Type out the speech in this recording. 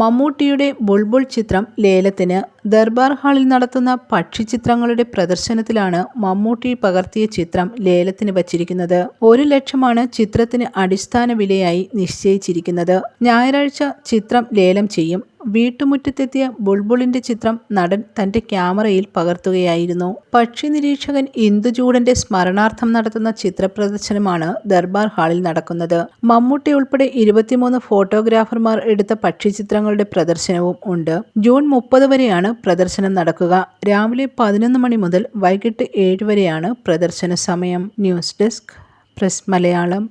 മമ്മൂട്ടിയുടെ ബുൾബുൾ ചിത്രം ലേലത്തിന് ദർബാർ ഹാളിൽ നടത്തുന്ന പക്ഷി ചിത്രങ്ങളുടെ പ്രദർശനത്തിലാണ് മമ്മൂട്ടി പകർത്തിയ ചിത്രം ലേലത്തിന് വച്ചിരിക്കുന്നത്. ഒരു ലക്ഷമാണ് ചിത്രത്തിന് അടിസ്ഥാന വിലയായി നിശ്ചയിച്ചിരിക്കുന്നത്. ഞായറാഴ്ച ചിത്രം ലേലം ചെയ്യും. വീട്ടുമുറ്റത്തെത്തിയ ബുൾബുളിന്റെ ചിത്രം നടൻ തന്റെ ക്യാമറയിൽ പകർത്തുകയായിരുന്നു. പക്ഷി നിരീക്ഷകൻ ഇന്ദുചൂടന്റെ സ്മരണാർത്ഥം നടത്തുന്ന ചിത്രപ്രദർശനമാണ് ദർബാർ ഹാളിൽ നടക്കുന്നത്. മമ്മൂട്ടി ഉൾപ്പെടെ ഇരുപത്തിമൂന്ന് ഫോട്ടോഗ്രാഫർമാർ എടുത്ത പക്ഷി ചിത്രങ്ങളുടെ പ്രദർശനവും ഉണ്ട്. ജൂൺ മുപ്പത് വരെയാണ് പ്രദർശനം നടക്കുക. രാവിലെ പതിനൊന്ന് മണി മുതൽ വൈകിട്ട് ഏഴ് വരെയാണ് പ്രദർശന സമയം. News desk press Malayalam.